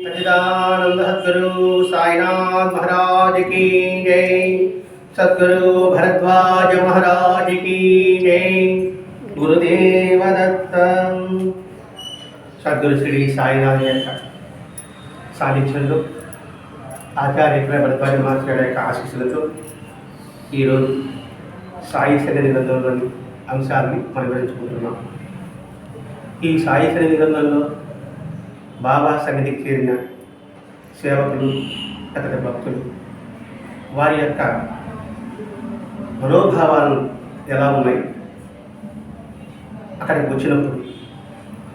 सच्चिदानंद सद्गुरु साईनाथ महाराज की जय सद्गुरु भरद्वाज महाराज की जय గురుదేవ దత్తం సద్గురు శ్రీ సాయినాథ్ యొక్క సాన్నిధ్యంలో ఆచార్య ఇక్కడ భరద్వాజ మాస్టర్ గారి యొక్క ఆశీస్సులతో ఈరోజు సాయి సన్నిధి గ్రంథంలోని అంశాలని మనం వివరించుకుంటున్నాం ఈ సాయి సన్నిధి గ్రంథంలో బాబా సన్నిధికి చేరిన సేవకులు అతడి భక్తులు వారి యొక్క మనోభావాలు ఎలా ఉన్నాయి? అక్కడికి వచ్చినప్పుడు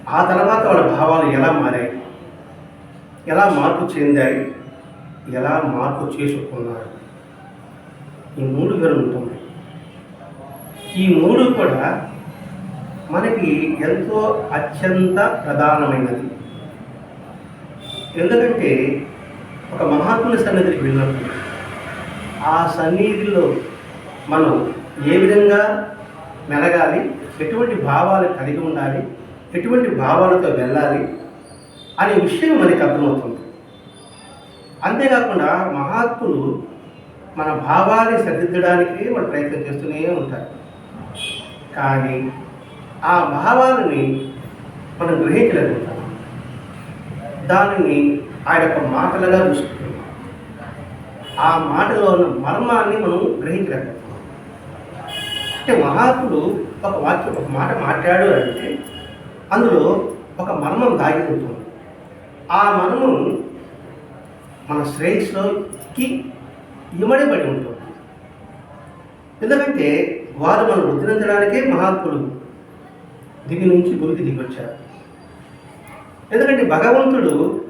ఆ తర్వాత వాళ్ళ భావాలు ఎలా మారాయి? ఎలా మార్పు చెందాయి? ఎలా మార్పు చేసుకున్నారు? ఈ మూడు గారు ఉంటుంది ఈ మూడు కూడా మనకి ఎంతో అత్యంత ప్రధానమైనది. ఎందుకంటే ఒక మహాత్ముని సన్నిధికి వెళ్ళినప్పుడు ఆ సన్నిధిలో మనం ఏ విధంగా మెలగాలి ఎటువంటి భావాలు కలిగి ఉండాలి ఎటువంటి భావాలతో వెళ్ళాలి అనే విషయం మనకి అర్థమవుతుంది. అంతేకాకుండా మహాత్ములు మన భావాన్ని సరిదిద్దడానికి వాళ్ళు ప్రయత్నం చేస్తూనే ఉంటారు. కానీ ఆ భావాలని మనం గ్రహించలేకుంటాం దానిని ఆయన యొక్క మాటలుగా చూసుకుంటున్నాం ఆ మాటలో ఉన్న మర్మాన్ని మనం గ్రహించలేకపోతున్నాం అంటే మహాత్ముడు ఒక వాక్యం ఒక మాట మాట్లాడు అంటే అందులో ఒక మర్మం దాగి ఉంటుంది. ఆ మర్మం మన శ్రేయస్సులోకి ఇమడబడి ఉంటుంది. ఎందుకంటే వారు మనం ఉద్ధరించడానికే మహాత్ములు దిగి నుంచి గురికి దిగొచ్చారు ఎందుకంటే భగవంతుడు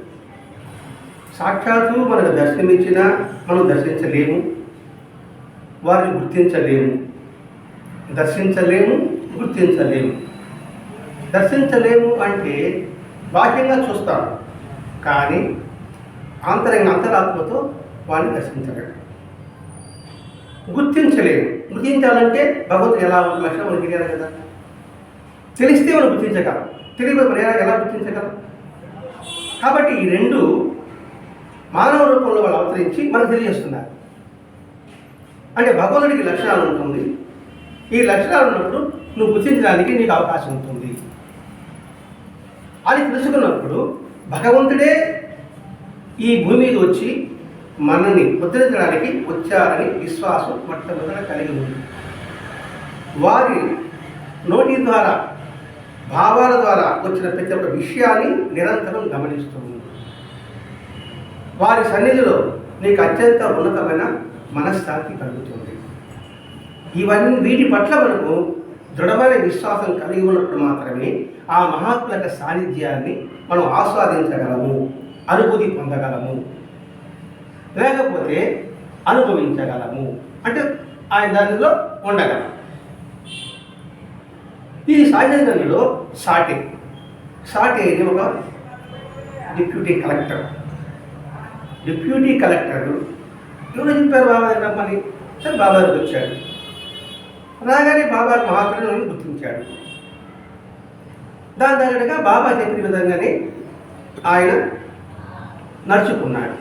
సాక్షాత్తు మనకు దర్శనమిచ్చినా మనం దర్శించలేము. వారిని గుర్తించలేము. దర్శించలేము గుర్తించలేము. దర్శించలేము అంటే బాహ్యంగా చూస్తాం. కానీ ఆంతరంగ అంతరాత్మతో వారిని దర్శించలేము. గుర్తించలేము. గుర్తించాలంటే భగవంతుడు ఎలా ఉన్న లక్షణం మనకి తెలియాలి కదా. తెలిస్తే మనం గుర్తించగలం. తెలియదు ఎలా గుర్తించగలం? కాబట్టి ఈ రెండు మానవ రూపంలో వాళ్ళు అవతరించి మనకు తెలియజేస్తున్నారు. అంటే భగవంతుడికి లక్షణాలు ఉంటుంది. ఈ లక్షణాలు ఉన్నప్పుడు నువ్వు గుర్తించడానికి నీకు అవకాశం ఉంటుంది. అది తెలుసుకున్నప్పుడు భగవంతుడే ఈ భూమి మీద వచ్చి మనల్ని ముద్రించడానికి వచ్చారని విశ్వాసం మొట్టమొదట కలిగి ఉంది. వారి నోటి ద్వారా భావాల ద్వారా వచ్చిన ప్రతి ఒక్క విషయాన్ని నిరంతరం గమనిస్తుంది. వారి సన్నిధిలో నీకు అత్యంత ఉన్నతమైన మనశ్శాంతి కలుగుతుంది. ఇవన్నీ వీటి పట్ల మనకు దృఢమైన విశ్వాసం కలిగి ఉన్నప్పుడు మాత్రమే ఆ మహాత్ముల యొక్క సాన్నిధ్యాన్ని మనం ఆస్వాదించగలము అనుభూతి పొందగలము లేకపోతే అనుభవించగలము. అంటే ఆయన దానిలో ఉండగలము ఈ సాహిత్యంలో సాటే సాటే ఇది ఒక డిప్యూటీ కలెక్టర్. Deputy collector. ఎవరు చెప్పారు బాబా రమ్మని? సరే బాబా వచ్చాడు రాగానే బాబా మహాత్ములను గుర్తించాడు దాని తగ్గట్టుగా బాబా చెప్పిన విధంగానే ఆయన నడుచుకున్నాడు.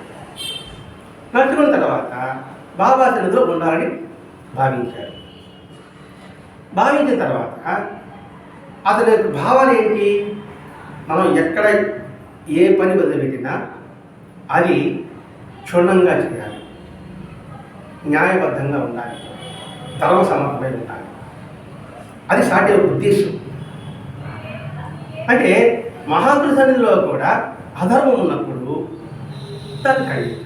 నడుచుకున్న తర్వాత బాబా సన్నిధిలో ఉండాలని భావించాడు భావించిన తర్వాత అతని యొక్క భావాలు ఏంటి? మనం ఎక్కడ ఏ పని వదిలిపెట్టినా అది క్షుణ్ణంగా చేయాలి. న్యాయబద్ధంగా ఉండాలి. ధర్మ సమర్థమై ఉండాలి. అది సాటి ఉద్దేశం. అంటే మహాకృతనిలో కూడా అధర్మం ఉన్నప్పుడు దాన్ని ఖండించాలి.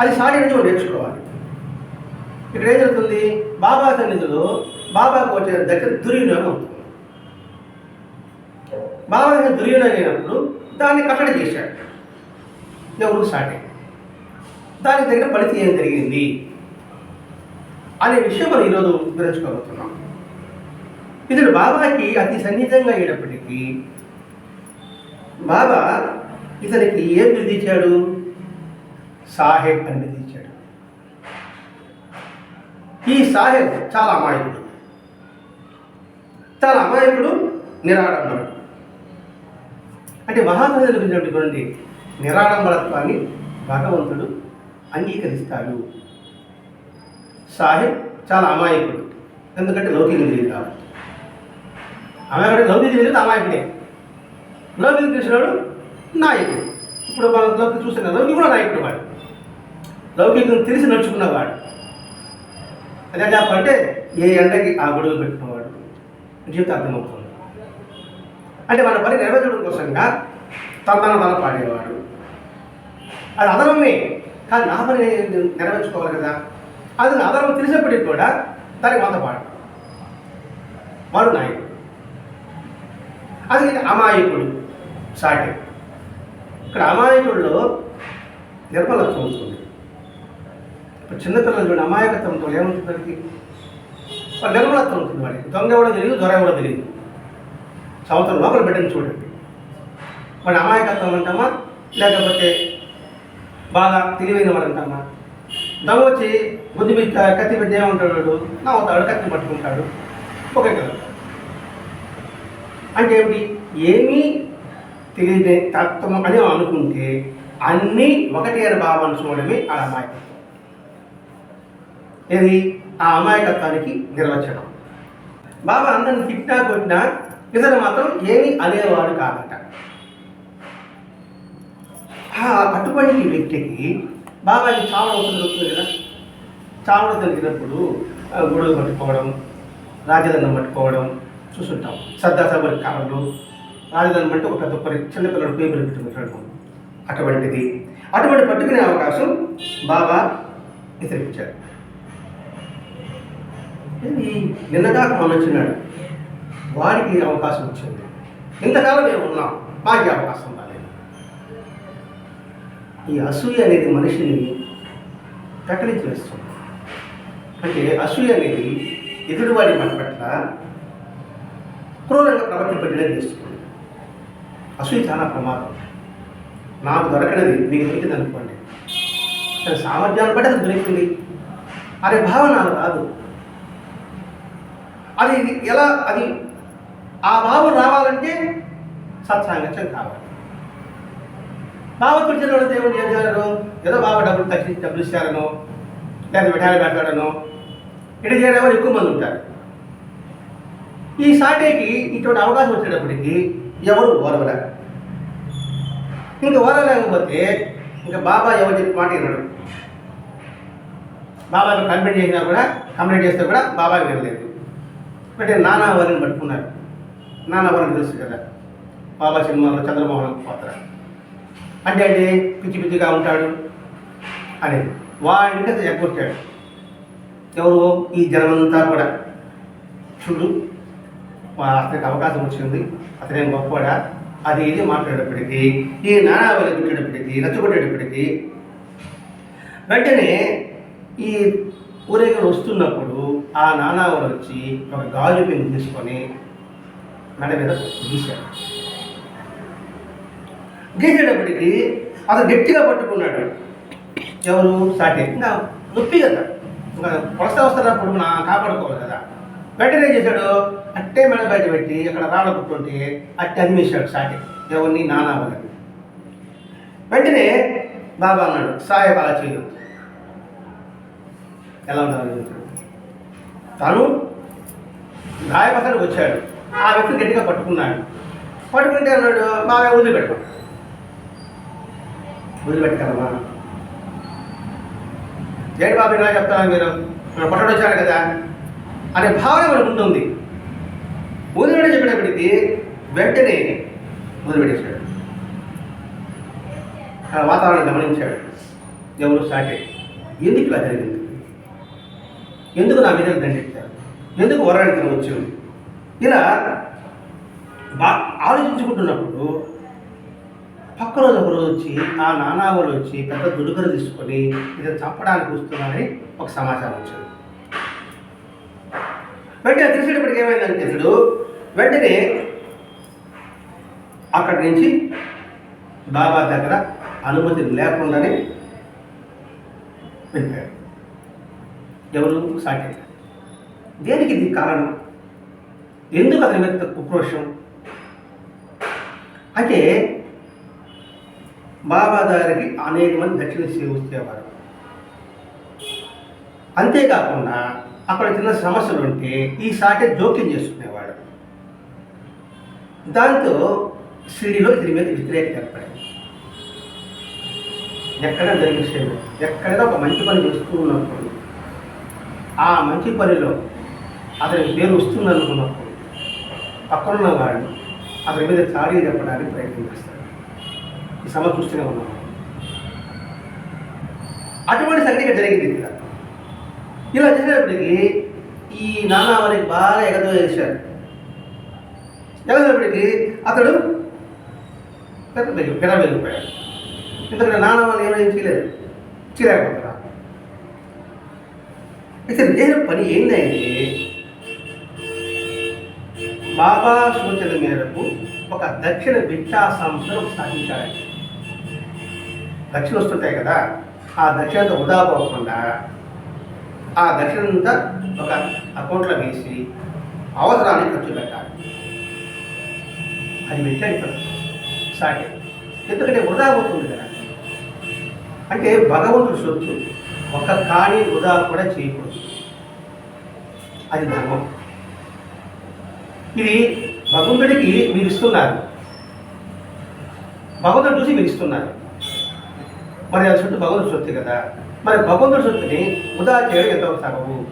అది సాటి నుంచి నేర్చుకోవాలి. ఇక్కడ ఏం జరుగుతుంది బాబా సన్నిధిలో బాబాకు వచ్చే దగ్గర దుర్వినియోగం అవుతుంది బాబా దగ్గర దుర్వినియోగం అయినప్పుడు దాన్ని కట్టడి చేశాడు. ఎవరు సాటే. దానికి దగ్గర ఫలితం ఏం జరిగింది? అనే విషయం మనం ఈరోజు వివరించుకోబోతున్నాం. ఇతడు బాబాకి అతి సన్నిహితంగా అయ్యేటప్పటికీ బాబా ఇతనికి ఏం విధించాడు సాహెబ్ అని ఈ సాహెబ్ చాలా అమాయకుడు. చాలా అమాయకుడు నిరాడంబరుడు. అంటే మహాత్ములు చూపించినటువంటి నిరాడంబరత్వాన్ని భగవంతుడు అంగీకరిస్తాడు. సాహెబ్ చాలా అమాయకుడు. ఎందుకంటే లౌకికం తెలియదు కాబట్టి. అమాయకుడు లౌకి తెలియదు అమాయకుడే. లౌకికం తెలిసినాడు నాయకుడు. ఇప్పుడు మనం లౌకికం చూస్తున్న లౌకిక కూడా నాయకుడు వాడు. లౌకికం తెలిసి నడుచుకున్నవాడు. అదే చెప్పంటే ఏ ఎండకి ఆ గొడుగు పెట్టుకున్నవాడు జీవితం అర్థమవుతుంది. అంటే మన పని నెరవేర్చడం కోసంగా తన మన పాడేవాడు. అది అదనమే కానీ నా పని నెరవేర్చుకోవాలి కదా. అది నా అదనం తెలిసినప్పటికీ కూడా దానికి వంద పాడు. వాడు నాయకుడు. అది అమాయకుడు సాటి. ఇక్కడ అమాయకుడిలో నిర్మలత్వం ఉంటుంది. చిన్నపిల్లలు చూడండి అమాయకత్వంతో ఏముంటుంది వాడికి? వాడు నిర్మలత్వం ఉంటుంది వాడికి. దొంగ కూడా తెలియదు దొర కూడా తెలియదు. సంవత్సరం లోపల బిడ్డను చూడండి. వాడు అమాయకత్వం అంటామా లేకపోతే బాగా తెలివైన వాడు అంటామా దొంగ వచ్చి బుద్ధి మీద కత్తి పెట్టి ఏమంటాడు? వాడు నవ్వుతాడు కత్తి పట్టుకుంటాడు. ఒకే కదా. అంటే ఏమిటి? ఏమీ తెలియని తత్వం అని అనుకుంటే అన్నీ ఒకటి అని భావాన్ని చూడడమే ఆ అమాయకత్వం. ఏది ఆ అమాయకత్వానికి నిర్వచనం. బాబా అందరిని తిట్టా కొట్టినా ఇతను మాత్రం ఏమి అనేవాడు కాదట. ఆ అటువంటి వ్యక్తికి బాబాకి చాలా అవుతుంది వస్తుంది కదా? చాలా తెలిసినప్పుడు గొడవలు పట్టుకోవడం రాజదండం పట్టుకోవడం చూస్తుంటాం. సర్దాసభల కాలంలో రాజదండం అంటే ఒక పెద్ద పరి చిన్నపిల్లడు పేపర్ పెట్టుకుంటాడు. అటువంటిది. అటువంటి పట్టుకునే అవకాశం బాబా ఇతరిపించాడు ఇది నిన్నగా వచ్చినాడు వారికి అవకాశం వచ్చింది. ఇంతకాలం మేము ఉన్నాం. మాకు అవకాశం రాలేదు. ఈ అసూయ అనేది మనిషిని తకలించి వేస్తుంది. అంటే అసూయ అనేది ఎదుటివాడి మన పట్ల క్రూరంగా ప్రవర్తింపజేయడం చేస్తుంది అసూయ చాలా ప్రమాదం. నాకు దొరకనది మీకు దొరికింది అనుకోండి. సామర్థ్యాన్ని బట్టి అది దొరికింది. అనే భావన కాదు రాదు. అది ఎలా అది ఆ భావం రావాలంటే సత్సాంగత్యం కావాలి బావ కుర్చీలో దేవుడు ఏం చేయాలను ఏదో బావ డబ్బులు తగ్గి డబ్బులు ఇస్తారనో లేదా మిఠాయి పెట్టాడనో ఇటు చేయడం ఎక్కువ మంది ఉంటారు. ఈ సాటేకి ఇటువంటి అవకాశం వచ్చేటప్పటికి ఎవరు ఓరవలే ఇంకా ఓరలేకపోతే ఇంకా బాబా ఎవరు చెప్పి మాట వినడు. బాబా కంప్లైంట్ చేసినా కూడా కంప్లైంట్ చేస్తే కూడా బాబా వినలేదు. అంటే నానా వారిని పట్టుకున్నారు. నానావారిని తెలుసు కదా. బాబా సినిమాలో చంద్రమోహన్ పాత్ర. అంటే అంటే పిచ్చి పిచ్చిగా ఉంటాడు అని. వాడిని ఎగ్గొట్టాడు. ఎవరు? ఈ జనమంతా కూడా. చూడు అతనికి అవకాశం వచ్చింది. అతనేం గొప్పవాడా? అది ఇది మాట్లాడేటప్పటికీ ఈ నానావళి పెట్టేటప్పటికీ రచ్చగొట్టేటప్పటికీ వెంటనే ఈ ఊరేగలు వస్తున్నప్పుడు ఆ నానావారు వచ్చి ఒక గాజు పెన్ను తీసుకొని మెడ మీద గీశాడు గీసేటప్పటికి అతను గట్టిగా పట్టుకున్నాడు. ఎవరు? సాటి. ఇంకా నొప్పి కదా. ఇంకా వస్తా వస్తున్నప్పుడు నా కాపాడుకోవాలి కదా. వెంటనే చేశాడు? అట్టే మెడ బయట పెట్టి అక్కడ రాళ్ళ పుట్టుంటే అట్టే అనిమేశాడు సాటి. ఎవరిని? నానా వాళ్ళని వెంటనే బాబా అన్నాడు సాహెబ్ అలా చేయదు ఎలా ఉండాలని తను గాయపక్కడికి వచ్చాడు ఆ వ్యక్తి గట్టిగా పట్టుకున్నాడు. పట్టుకుంటే అన్నాడు బాగా వదిలిపెట్టు వదిలిపెట్టగలమా ఏంటి బాబు ఇలా చెప్తాను మీరు? మనం పట్టడం కదా. అనే భావన మనకు ఉంటుంది. వదిలిపెట్టి చెప్పేటప్పటికి వెంటనే వదిలిపెట్టేశాడు. వాతావరణం గమనించాడు. ఎవరు సాటే? ఎందుకు ఇలా జరిగింది? ఎందుకు నా మీద దండెత్తారు ఎందుకు వరానికి వచ్చింది? ఇలా బా ఆలోచించుకుంటున్నప్పుడు పక్క రోజు ఒక రోజు వచ్చి ఆ నానావులు వచ్చి పెద్ద దుడుకలు తీసుకొని ఇది చంపడానికి వస్తున్నారని ఒక సమాచారం వచ్చింది. వెంటనే తెలిసేటప్పటికి ఏమైందంటే ఇతడు వెంటనే అక్కడి నుంచి బాబా దగ్గర అనుమతి లేకుండానే వెళ్ళాడు ఎవరు? సాటే దేనికి ఇది కారణం? ఎందుకు అతని మీద ఉక్రోషం అంటే బాబా దగ్గరికి అనేక మంది దక్షిణ సేవించేవారు అంతేకాకుండా అక్కడ చిన్న సమస్యలు ఉంటే ఈ సాటే జోక్యం చేసుకునేవాడు. దాంతో సిరిలో దీని మీద వ్యతిరేకత ఏర్పడింది. ఎక్కడ జరిగే సేవ ఎక్కడైనా ఒక మంచి పని చేస్తూ ఉన్నప్పుడు ఆ మంచి పనిలో అతని పేరు వస్తుంది అనుకున్నప్పుడు పక్కనున్న వాడు అతని మీద చాడీ చెప్పడానికి ప్రయత్నం చేస్తారు ఈ సమ చూస్తూనే ఉన్నాం. అటువంటి సంఘటన జరిగింది ఇక్కడ. ఇలా చేసేటప్పటికి ఈ నానా వారికి బాగా ఎగదో చేశాడు. ఎగదప్పటికి అతడు పెద్ద పెర వెళ్ళిపోయాడు ఎందుకంటే నాన్న వాళ్ళు ఏమైనా చేయలేదు. చేయలేకపోతారా అయితే నేను పని ఏంటంటే బాబా సూచన మేరకు ఒక దక్షిణ విద్యా సంస్థను స్థాపించాడు దక్షిణ వస్తుంటాయి కదా ఆ దక్షిణతో వృధా పోకుండా ఆ దక్షిణంతా ఒక అకౌంట్లో వేసి అవసరాన్ని ఖర్చు పెట్టాలి. అది పెట్టాడు ఇక్కడ సాటి ఎందుకంటే వృధా పోతుంది కదా. అంటే భగవంతుడు సొత్తు ఒక కాని వృధా కూడా చేయకూడదు. అది ధర్మం. ఇది భగవంతుడికి మీరు ఇస్తున్నారు. భగవంతుడు చూసి మీరు ఇస్తున్నారు. మరి అది సొత్తు భగవంతుడు సొత్తు కదా. మరి భగవంతుడి సొత్తుని వృధా చేయడం ఎంత సగవు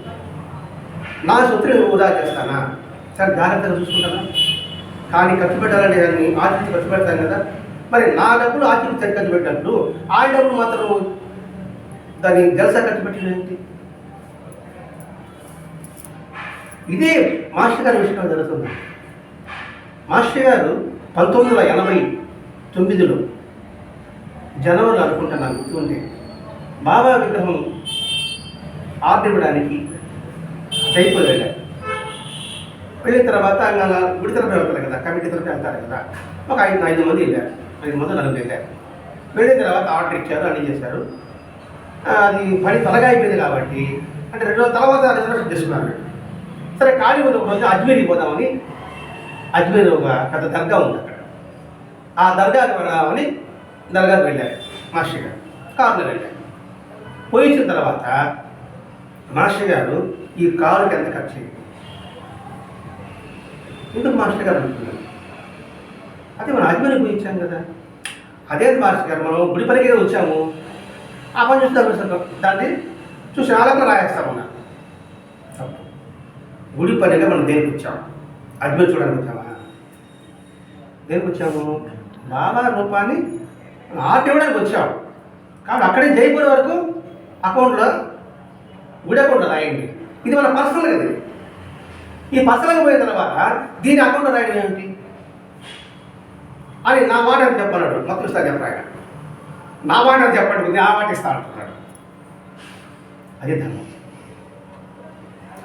నా సొత్తుని నువ్వు వృధా చేస్తానా? సరే జాగ్రత్తగా చూసుకుంటానా? కానీ ఖర్చు పెట్టాలంటే దాన్ని ఆచరించి ఖర్చు పెడతాను కదా. మరి నా డబ్బులు ఆచరించి ఖర్చు పెట్టినప్పుడు ఆ డబ్బులు మాత్రం దాన్ని జలసా ఖర్చు పెట్టడం ఏంటి? ఇదే మాస్టర్ గారి విషయంలో జరుగుతుంది. మాస్టర్ గారు పంతొమ్మిది వందల ఎనభై తొమ్మిదిలో జనవరి అనుకుంటున్నాను గుర్తుంటే బాబా విగ్రహం ఆర్డర్ ఇవ్వడానికి జైపూర్ వెళ్ళారు. వెళ్ళిన తర్వాత ఇంకా గుడి తరపు వెళ్తారు కదా కమిటీ తరపు వెళ్తారు కదా ఒక ఐదు ఐదు మంది వెళ్ళారు ఐదు మంది నలుగురు వెళ్ళారు. వెళ్ళిన తర్వాత ఆర్డర్ ఇచ్చారు అన్నీ చేశారు. అది పని తలగా అయిపోయింది కాబట్టి అంటే రెండు రోజుల తర్వాత రిజర్వేషన్ చేసుకున్నారు సరే ఖాళీ ఉన్న ఒక రోజు అజ్మీర్కి పోదామని అజ్మీర్ ఒక పెద్ద దర్గా ఉంది అక్కడ. ఆ దర్గాకి రావని దర్గాకి వెళ్ళారు మాస్టర్ గారు. కారులో వెళ్ళారు. పోయించిన తర్వాత మాస్టర్ గారు ఈ కారుకి ఎంత ఖర్చు అయింది? ఎందుకు మాస్టర్ గారు అనుకున్నాను అదే మనం అజ్మీర్ పోయించాం కదా. అదే మాస్టర్ గారు మనం గుడి పనికి వచ్చాము. ఆ పని దాన్ని చూసి అలా రాయేస్తామన్నా తప్పు గుడి పనిగా మనం దేనికి వచ్చాము అజ్మీర్ చూడడానికి వచ్చామా దేనికి వచ్చాము బాబా రూపాన్ని ఆర్ట్ ఇవ్వడానికి వచ్చాము కాబట్టి అక్కడే జైపూర్ వరకు అకౌంట్లో గుడి అకౌంట్లో రాయండి. ఇది మన పర్సనల్ కదా ఇది. ఈ పర్సనల్గా పోయిన తర్వాత దీని అకౌంట్లో రాయడం ఏమిటి? అని నా మాట చెప్పన్నాడు మొత్తం ఇస్తా చెప్పాడు నా మాట చెప్పండి ఉంది ఆ మాట ఇస్తా అంటున్నాడు. అదే ధర్మం.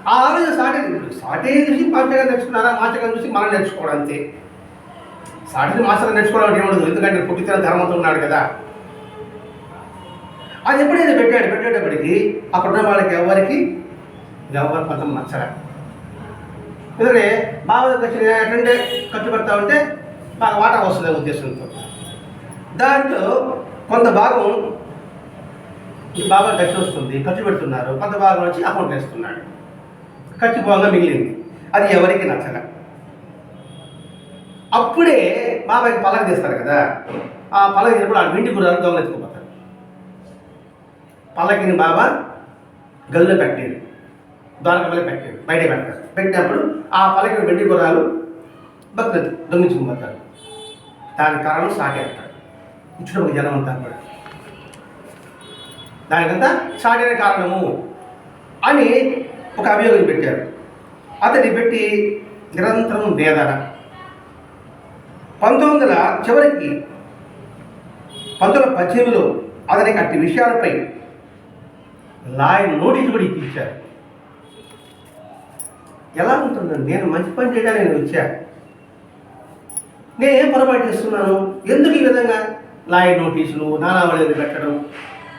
ఆ ఆలోచన సాటి సాటే చూసి పాఠగా నేర్చుకున్నారా? మాచగా చూసి మనం నేర్చుకోవడం అంతే. సాటిని మాస్టర్ నేర్చుకోవడం ఏముండదు ఎందుకంటే పుట్టిన ధర్మంతో ఉన్నాడు కదా. అది ఎప్పుడైతే పెట్టాడు పెట్టేటప్పటికి అక్కడున్న వాళ్ళకి ఎవరికి? ఎవరి కొంచెం నచ్చరా ఎందుకంటే బాగా ఖర్చు ఎట్లంటే ఖర్చు పెడతా ఉంటే బాగా వాటా వస్తుంది ఉద్దేశంతో. దాంట్లో కొంత భాగం ఈ బాగా ఖర్చు వస్తుంది ఖర్చు పెడుతున్నారు. కొంత భాగం వచ్చి అకౌంట్ వేస్తున్నాడు. ఖర్చు భాగంగా మిగిలింది. అది ఎవరికి నచ్చక అప్పుడే బాబాకి పలక తీస్తారు కదా. ఆ పలక తీసినప్పుడు ఆ వెండి గుర్రాలు దొంగలెత్తుకుపోతారు పల్లకిని బాబా గల్లో పెట్టాడు ద్వారకమల్లి పెట్టాడు బయట పెడతారు. పెట్టినప్పుడు ఆ పలకిన వెండి గుర్రాలు భక్తులు దొంగించుకుపోతారు దానికి కారణం సాగేస్తారు ఇచ్చుడు ఒక జనం అంతా కూడా దానికంతా చాటిన కారణము అని ఒక అభియోగం పెట్టారు. అతన్ని పెట్టి నిరంతరం వేదన. పంతొమ్మిది వందల చివరికి పంతొమ్మిది వందల పద్దెనిమిదిలో అతనికి అట్టి విషయాలపై లాయర్ నోటీసు కూడా ఇప్పించారు. ఎలా ఉంటుందండి నేను మంచి పని చేయడానికి నేను వచ్చా. నేను ఏం పొరపాటు చేస్తున్నాను? ఎందుకు ఈ విధంగా? లాయర్ నోటీసులు నానావళిని పెట్టడం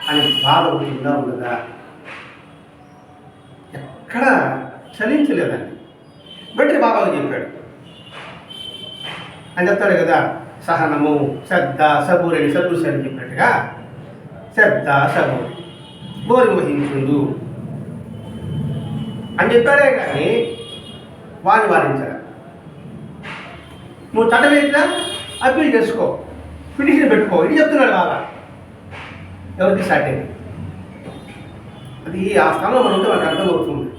అని బాధ ఉంటుందా ఉండదా? ఎక్కడ చలించలేదండి. వెంటనే బాబాకు చెప్పాడు. అని చెప్తాడు కదా సహనము శ్రద్ధ సబూరని సద్గురు అని చెప్పినట్టుగా శ్రద్ధ సబూరి బోరి వహించుడు అని చెప్పాడే కానీ వారిని వారించారు నువ్వు చట్టవేసినా అప్పీల్ చేసుకో. పిటిషన్ పెట్టుకో. ఇది చెప్తున్నాడు బాబా. ఎవరికి స్టార్ట్ అయింది? అది ఆ స్థానంలో మనం ఉంటే మనకు అర్థమవుతుంది.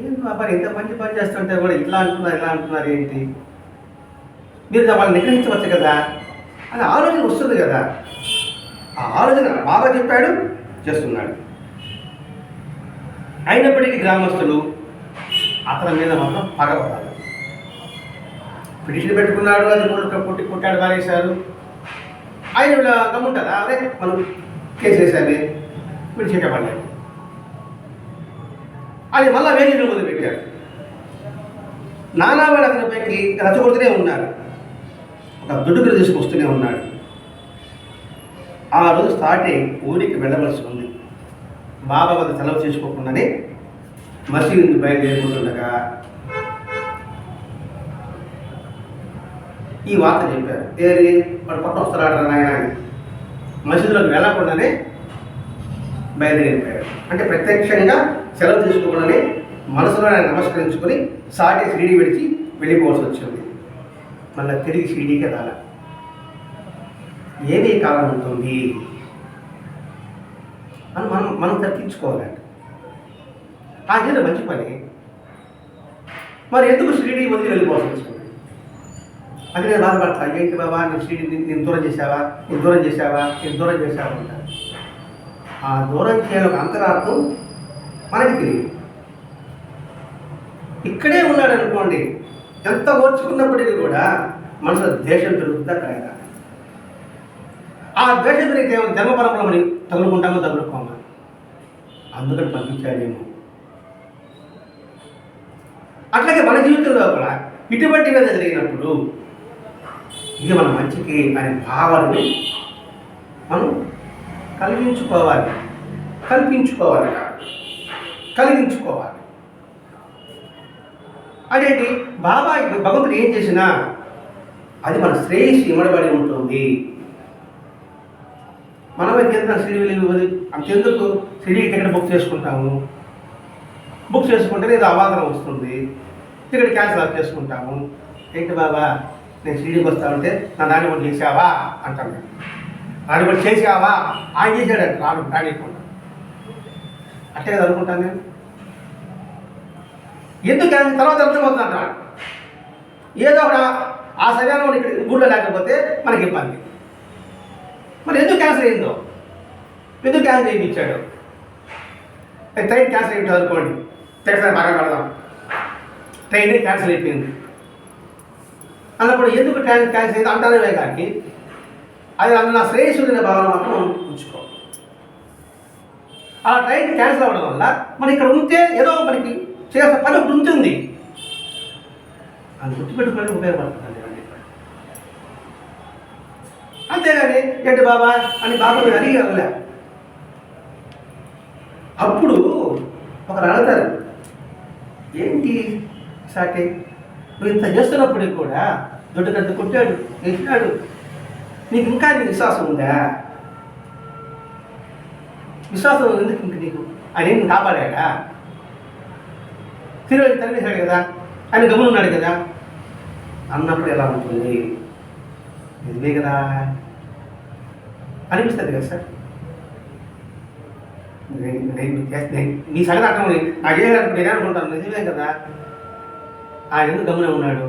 ఏం బాబా ఎంత మంచి పని చేస్తుంటే కూడా ఇట్లా అంటున్నారు ఇలా అంటున్నారు ఏంటి? మీరు వాళ్ళని నిగ్రహించవచ్చు కదా? అని ఆలోచన వస్తుంది కదా? ఆ ఆలోచన బాబా చెప్పాడు చేస్తున్నాడు. అయినప్పటికీ గ్రామస్తులు అతని మీద మాత్రం పగపడాలి పిటిషన్ పెట్టుకున్నాడు అది కొట్టి కొట్టాడు పారేశారు. ఆయన ఇలా గమ్ముంటారా అదే మనం కేసు వేసామే వీడు చేయబడలేదు అది మళ్ళా వేరే మొదలు పెట్టారు. నానావాడు అతనిపైకి రచ్చగొడుతూనే ఉన్నారు. ఒక దుడ్డుకులు తీసుకొస్తూనే ఉన్నాడు. ఆ రోజు స్టార్ట్ అయ్యి ఊరికి వెళ్ళవలసి ఉంది. బాబా వద్ద సెలవు చేసుకోకుండానే మసీదు నుంచి బయలుదేరుకుంటుండగా ఈ వార్త చెప్పారు. ఏది? మరి కొత్త వస్తున్నాడు నాయన అని. మసీదులోకి వెళ్ళకుండానే బయలుదేరిపోయాడు అంటే ప్రత్యక్షంగా సెలవు తీసుకోకుండానే మనసులో ఆయన నమస్కరించుకొని సాటి షిరిడి విడిచి వెళ్ళిపోవాల్సి వచ్చింది. మళ్ళీ తిరిగి షిరిడీకి రాల. ఏది కాలం ఉంటుంది అని మనం మనం తప్పించుకోవాలండి ఆ చేత మంచి పని. మరి ఎందుకు షిరిడి వదిలి వెళ్ళిపోవాల్సి వచ్చింది? అది నేను బాధపడతా ఏంటి బాబా నేను నేను దూరం చేశావా? నేను దూరం చేశావా? నేను దూరం చేశావా అంటారు. ఆ దూరం చేయాలి అంతరార్థం మనకి తెలియదు. ఇక్కడే ఉన్నాడు అనుకోండి ఎంత ఓర్చుకున్నప్పటికీ కూడా మనసులో ద్వేషం పెరుగుతుందా కాదా ఆ ద్వేషం పెరిగితే జన్మ పరంపర మనం తగులుకుంటామో తగులుకోమా? అందుకని పంపించాడేమో. అట్లాగే మన జీవితంలో కూడా ఇటువంటి మీద జరిగినప్పుడు ఇది మన మంచికి అనే భావాన్ని మనం కలిగించుకోవాలి. కల్పించుకోవాలి కలిగించుకోవాలి. అదేంటి బాబా భగవంతుడు ఏం చేసినా అది మన శ్రేయస్సు ఇమ్మడబడి ఉంటుంది. మనమే ఎంత శ్రీవిలి అంతెందుకు? శ్రీ టికెట్ బుక్ చేసుకుంటాము. బుక్ చేసుకుంటే ఏదో అవాదనం వస్తుంది. టికెట్ క్యాన్సిల్ చేసుకుంటాము. ఏంటి బాబా? నేను షిరిడీకి వస్తా ఉంటే నా దాన్ని కూడా చేసావా అంటాను నేను. దాన్ని కూడా చేసావా ఆయన చేశాడు రాను రానియకుండా అట్టే కదా అనుకుంటాను నేను. ఎందుకు ఆయన తర్వాత అర్థమవుతున్నాను అంటాడు ఏదో ఒక ఆ సమయంలో ఇక్కడ గుళ్ళో లేకపోతే మనకి ఇబ్బంది. మరి ఎందుకు క్యాన్సిల్ అయిందో ఎందుకు క్యాన్సిల్ చేయించాడు? ట్రైన్ క్యాన్సిల్ అయింది అనుకోండి తెగసారి బాగా పెడదాం ట్రైన్ క్యాన్సిల్ అయిపోయింది. అన్నప్పుడు ఎందుకు ట్రైన్ క్యాన్సిల్ అయితే అంటానే కానీ అది అందులో నా శ్రేయస్సుడిన భావన మాత్రం ఉంచుకో. ఆ ట్రైన్ క్యాన్సిల్ అవ్వడం వల్ల మరి ఇక్కడ ఉంటే ఏదో మనకి చేసే పని ఒకటి ఉంటుంది. అది గుర్తుపెట్టుకోవడానికి ఉపయోగపడుతుంది అంతేగాని ఏంటి బాబా అని బాబా మీరు అడిగి వెళ్ళలే అప్పుడు ఒకరు అడతారు ఏంటి సాటి? నువ్వు ఇంత చేస్తున్నప్పటికి కూడా దొడ్డు కట్టు కొట్టాడు వేసినాడు నీకు ఇంకా నీకు విశ్వాసం ఉందా? విశ్వాసం ఎందుకు ఇంక నీకు? ఆయన కాపాడా కాపాడాడా? తిరుగు తరివేశాడు కదా ఆయన గమనున్నాడు కదా. అన్నప్పుడు ఎలా ఉంటుంది? నిజమే కదా. అనిపిస్తుంది కదా సార్? నీ మీ సంగతి అర్థం ఉంది. నాకే నేను అనుకుంటాను నిజమే కదా. ఆయన ఎందుకు ఉన్నాడు?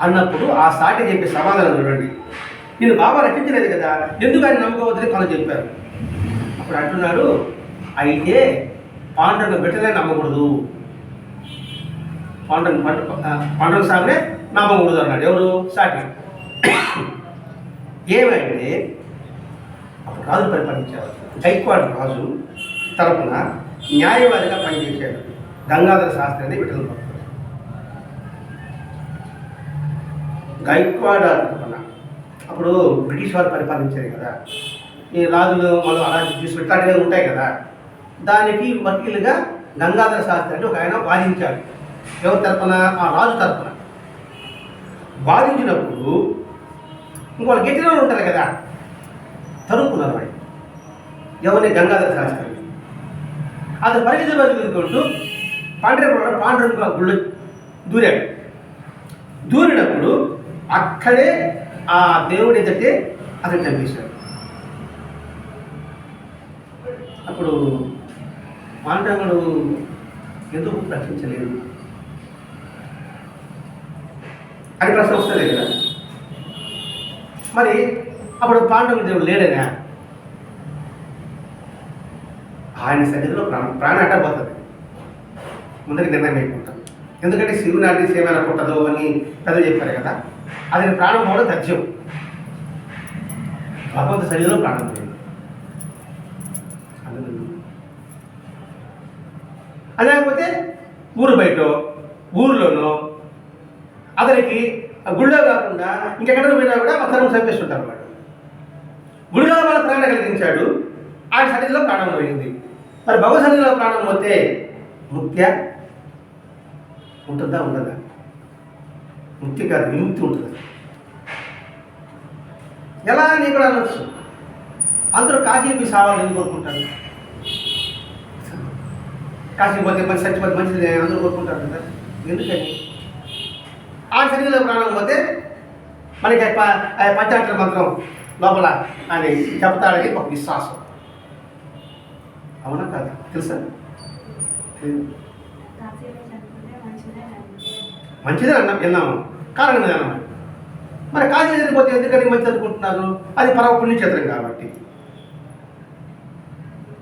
అన్నప్పుడు ఆ సాటి చెప్పే సమాధానం చూడండి. నేను బాబా రక్షించలేదు కదా ఎందుకు ఆయన నమ్ముకోవద్దని కళ్ళు చెప్పారు. అప్పుడు అంటున్నాడు అయితే పాండురంగ బిడ్డలే నమ్మకూడదు. పాండురంగ పాండురంగ సాగునే నమ్మకూడదు అన్నాడు. ఎవరు? సాటి. ఏమైంది? అప్పుడు రాజు పరిపాలించారు గైక్వాడ్ రాజు తరపున న్యాయవాదిగా పనిచేశాడు. గంగాధర శాస్త్రి అనే విఠల గైక్వాడ్ తరపున అప్పుడు బ్రిటిష్ వారు పరిపాలించారు కదా. ఈ రాజులు మనం అలాంటి చూసి ఇట్లాంటివి ఉంటాయి కదా. దానికి వకీలుగా గంగాధర శాస్త్రి అంటే ఒక ఆయన వాదించాడు. ఎవరి తరపున? ఆ రాజు తరపున. వాదించినప్పుడు ఇంకోళ్ళు గట్టిలో ఉంటారు కదా. తరుపున వాడు ఎవరిని? గంగాధర శాస్త్రి అతను పరిగెత్తి పరిగెత్తుకుంటూ పాండ్రేపురం పాండ్రంగా గుళ్ళు దూరాడు. దూరినప్పుడు అక్కడే ఆ దేవుడి ఎదుటే అతను చంపేశాడు అప్పుడు పాండవుడు ఎందుకు రక్షించలేదు అని ప్రశ్న వస్తుంది కదా. మరి అప్పుడు పాండవుడు దేవుడు లేడనా? ఆయన సన్నిధిలో ప్రాణం ప్రాణం అడ్డపోతుంది ముందరికి నిర్ణయం అయిపోతాం. ఎందుకంటే శివుని నాటి సేవన పుట్టదు అని పెద్దలు చెప్పారు కదా. అతని ప్రాణం పోవడం తథ్యం భగవంత శరీరంలో ప్రాణం పోయింది లేకపోతే ఊరు బయట ఊర్లోనో అతనికి ఆ గుళ్ళో కాకుండా ఇంకెక్కడ పోయినా కూడా మతం తరం చంపేస్తుంటారు వాడు గుడిలో వాళ్ళ ప్రాణం కలిగించాడు ఆయన సన్నిధిలో ప్రాణం పోయింది. మరి భగవ సన్నిధిలో ప్రాణం పోతే ముఖ్య ఉంటుందా ఉండదా? ముక్తి కాదు విముక్తి ఉంటుంది. ఎలా అని కూడా అనొచ్చు? అందరూ కాశీకి సావాలని కోరుకుంటారు? కాశీ పోతే మంచి చచ్చిపోతే మంచిది అందరూ కోరుకుంటారు కదా? ఎందుకని? ఆ శరీరంలో ప్రాణం పోతే మనకి ఆ పంచాక్షర మంత్రం లోపల అని చెప్తాడని ఒక విశ్వాసం. అవునా కాదు? తెలుసా? కాశీలో చనిపోతే మంచిదే అండి. విన్నాము కారణం మీద మరి కాశీ చనిపోతే ఎందుకని మంచి అనుకుంటున్నారు అది పరమ పుణ్యక్షేత్రం కాబట్టి.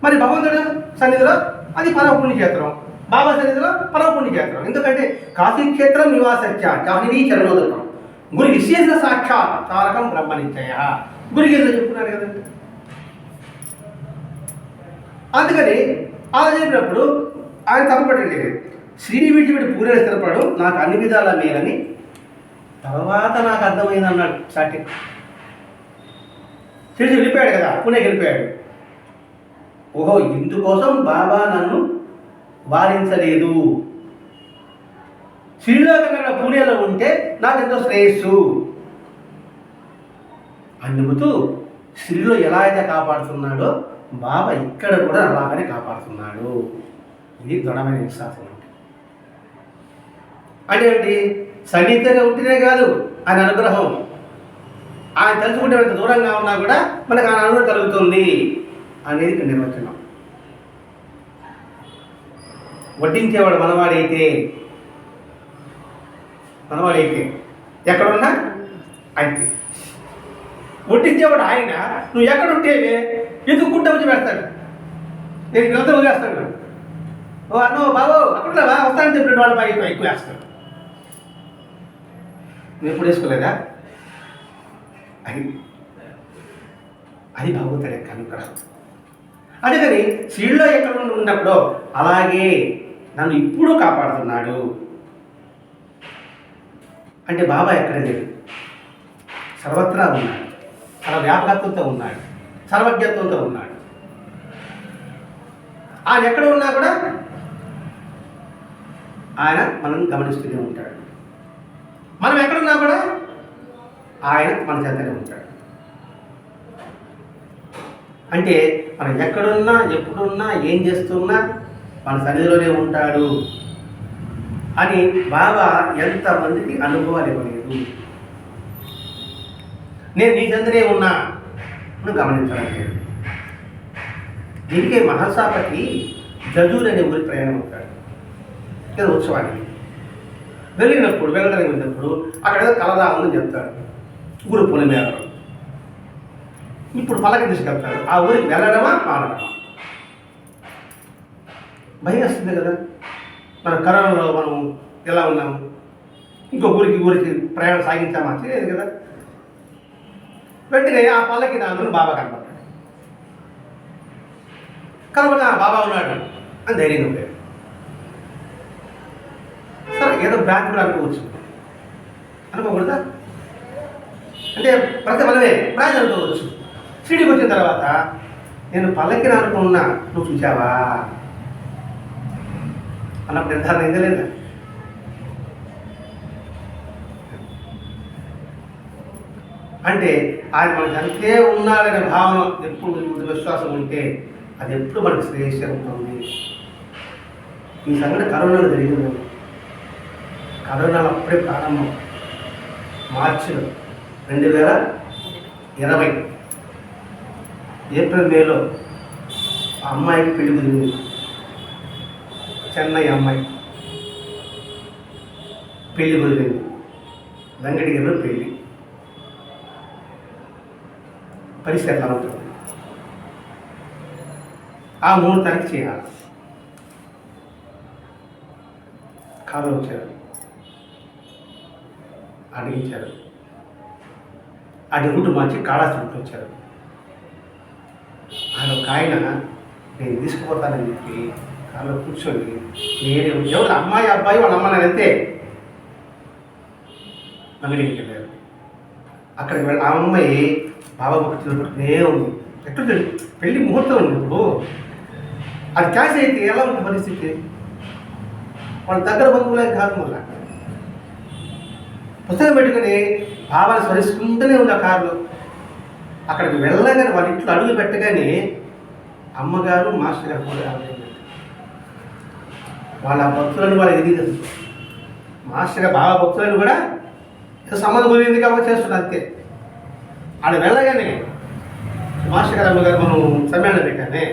మరి భగవంతుడు సన్నిధిలో అది పరమ పుణ్యక్షేత్రం. బాబా సన్నిధిలో పరమ పుణ్యక్షేత్రం. ఎందుకంటే కాశీ క్షేత్రం నివాసత్య జాహ్నవీ చరణోదకం. గురి విశేష సాక్షాత్ తారకం బ్రహ్మనిశ్చయ. గురికి ఏదో చెప్తున్నారు కదండి అందుకని అలా చెప్పినప్పుడు ఆయన తప్పపడండి శ్రీని విడిచిపెట్టి పూరే స్థిరపడు నాకు అన్ని విధాల మేలని. తర్వాత నాకు అర్థమైంది అన్నాడు సాటి. తిరిగి వెళ్ళిపోయాడు కదా పూణేకి వెళ్ళిపోయాడు. ఓహో ఇందుకోసం బాబా నన్ను వారించలేదు. శ్రీలోకంగా పూణేలో ఉంటే నాకు ఎంతో శ్రేయస్సు. అందుకుతూ శ్రీలో ఎలా అయితే కాపాడుతున్నాడో బాబా ఇక్కడ కూడా అలాగనే కాపాడుతున్నాడు. ఇది దృఢమైన విశ్వాసం. అంటే ఏంటి? సన్నిహితంగా ఉంటేనే కాదు ఆయన అనుగ్రహం. ఆయన తలుచుకుంటే ఎంత దూరంగా ఉన్నా కూడా మనకు ఆయన అనుగ్రహం కలుగుతుంది అనేది ఇక్కడ నిర్వచనం. వడ్డించేవాడు మనవాడైతే మనవాడైతే ఎక్కడున్నా అయితే వడ్డించేవాడు ఆయన నువ్వు ఎక్కడ ఉంటే ఎందుకు గుడ్డ వచ్చి పెడతాడు? నేను గ్రంథం వదిలేస్తాడు ఓ అన్నో బాబు అక్కడ వస్తానని చెప్పిన వాళ్ళ పై ఎక్కువ ఎక్కువ వేస్తాడు. నువ్వు ఎప్పుడు వేసుకోలేదా? అది అది భగవంతుడి యొక్క అనుగ్రహం అందుకని సీడ్లో ఎక్కడ ఉన్నప్పుడు అలాగే నన్ను ఇప్పుడు కాపాడుతున్నాడు. అంటే బాబా ఎక్కడ లేడు? సర్వత్రా ఉన్నాడు. సర్వ వ్యాపకత్వంతో ఉన్నాడు. సర్వజ్ఞత్వంతో ఉన్నాడు. ఆయన ఎక్కడ ఉన్నా కూడా ఆయన మనం గమనిస్తూనే ఉంటాడు. మనం ఎక్కడున్నా కూడా? ఆయన మన చేతనే ఉంటాడు. అంటే మనం ఎక్కడున్నా ఎప్పుడున్నా ఏం చేస్తున్నా మన సన్నిధిలోనే ఉంటాడు. అని బాబా ఎంతమందికి అనుభవాలు ఇవ్వలేదు. నేను నీ చెందనే ఉన్నా నువ్వు గమనించడం లేదు. దీనికే మహాసాపతి జజూర్ అనే ఊరి ప్రయాణం అవుతాడు. ఇది ఉత్సవానికి. వెళ్ళినప్పుడు వెళ్ళడానికి వెళ్ళినప్పుడు అక్కడ ఏదో కలదా ఉందని చెప్తాడు. ఊరు పొలిమేరలో. ఇప్పుడు పలక తీసుకెళ్తాడు ఆ ఊరికి వెళ్ళడమా మారడమా భయం వస్తుంది కదా. మన కరోనాలో మనం ఎలా ఉన్నాము? ఇంకో ఊరికి ఊరికి ప్రయాణం సాగించామా? చేయలేదు కదా. వెంటనే ఆ పల్లకి నాన్న బాబా కనపడ్డాడు. కనపడి బాబా ఉన్నాడు అని ధైర్యంగా ఉండేది సరే ఏదో బ్యాంక్ కూడా అనుకోవచ్చు. అనుకోకూడదా? అంటే ప్రతి మనమే బ్రాంచ్ అనుకోవచ్చు. షిరిడికి వచ్చిన తర్వాత నేను పల్లకిన అనుకున్నా నువ్వు చూసావా అన్నప్పుడు నిర్ధారణ అయిందా లేదా? అంటే ఆయన మనకు అంతే ఉన్నాడనే భావన ఎప్పుడు విశ్వాసం ఉంటే అది ఎప్పుడు మనకు శ్రేయస్సు ఉంటుంది ఈ సంఘటన కరోనాలో జరిగిందండి కరోనాలో అప్పుడే ప్రారంభం. మార్చిలో రెండు వేల ఇరవై. ఏప్రిల్ మేలో అమ్మాయికి పెళ్ళి కుదిరింది. చెన్నై అమ్మాయి. పెళ్ళి కుదిరింది. వెంకటగిరిలో పెళ్ళి. పరిస్థితి ఉంటుంది? ఆ మూడు తారీఖు చేయాలి. కారు వచ్చారు అడిగించారు అది రూటు మార్చి కాళాస్తి వచ్చారు. ఆయన ఒక ఆయన నేను తీసుకుపోతానని చెప్పి కాళ్ళు కూర్చొని నేను ఎవరు? అమ్మాయి అబ్బాయి వాళ్ళ అమ్మ నేను అంతే. అంగడికి వెళ్ళారు. అక్కడికి వెళ్ళి ఆ అమ్మాయి బాబా భక్తులు ఉంది? ఎట్లా తెలుసు? పెళ్ళి ముహూర్తం ఉంది ఇప్పుడు. అది క్యాష్ అయితే ఎలా ఉంటుంది పరిస్థితి? వాళ్ళ దగ్గర బంధువులే కాదు మళ్ళీ. పుస్తకం పెట్టుకుని భావాలు స్మరిస్తుంటూనే ఉంది ఆ కారులో అక్కడికి వెళ్ళగానే వాళ్ళ ఇంట్లో అడుగు పెట్టగానే అమ్మగారు మాస్టర్ గారు కూడా వాళ్ళ భక్తులను వాళ్ళకి తెలియదు మాస్టర్ గారు బాబా భక్తులను కూడా సంబంధం కుదిరింది కాబట్టి చేస్తున్నారు అంతే. ఆడ వెళ్ళగానే మాస్టర్ గారు అమ్మగారు మనం సమ్మేళనం పెట్టానే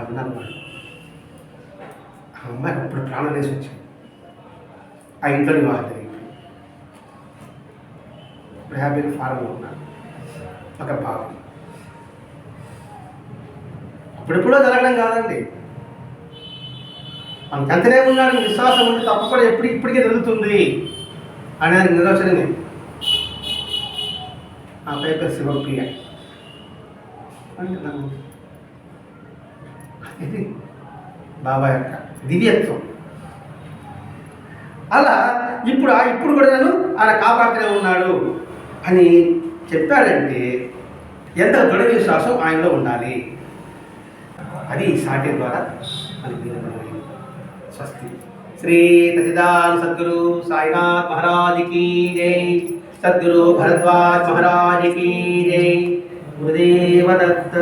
అన్నారు. ఆ అమ్మాయికి అప్పుడు ప్రాణం వేసి వచ్చింది. ఆ ఇంట్లో వివాహం రిహాబిల్ ఇప్పుడు హ్యాపీగా ఫారంలో ఉన్నారు ఒక బాబు. అప్పుడెప్పుడో జరగడం కాదండి. మనకి అంతనే ఉన్నాడని విశ్వాసం ఉంటే తప్పకుండా ఎప్పుడు ఇప్పటికే జరుగుతుంది అనేది నిర్వచనమే ఆ పేపర్ శివప్రియ అంటే ఇది బాబా యొక్క దివ్యత్వం. అలా ఇప్పుడు ఆ- ఇప్పుడు కూడా నేను ఆయన కాపాడుతూనే ఉన్నాడు. అని చెప్పారంటే ఎంత దృఢ విశ్వాసం ఆయనలో ఉండాలి? అది ఈ సాటి ద్వారా స్వస్తి. శ్రీ సచిదాన్ సద్గురు సాయినాథ్ మహారాజ్ జై. సద్గురు భరద్వాజ్ మహారాజ్ జై. గురుదేవదత్త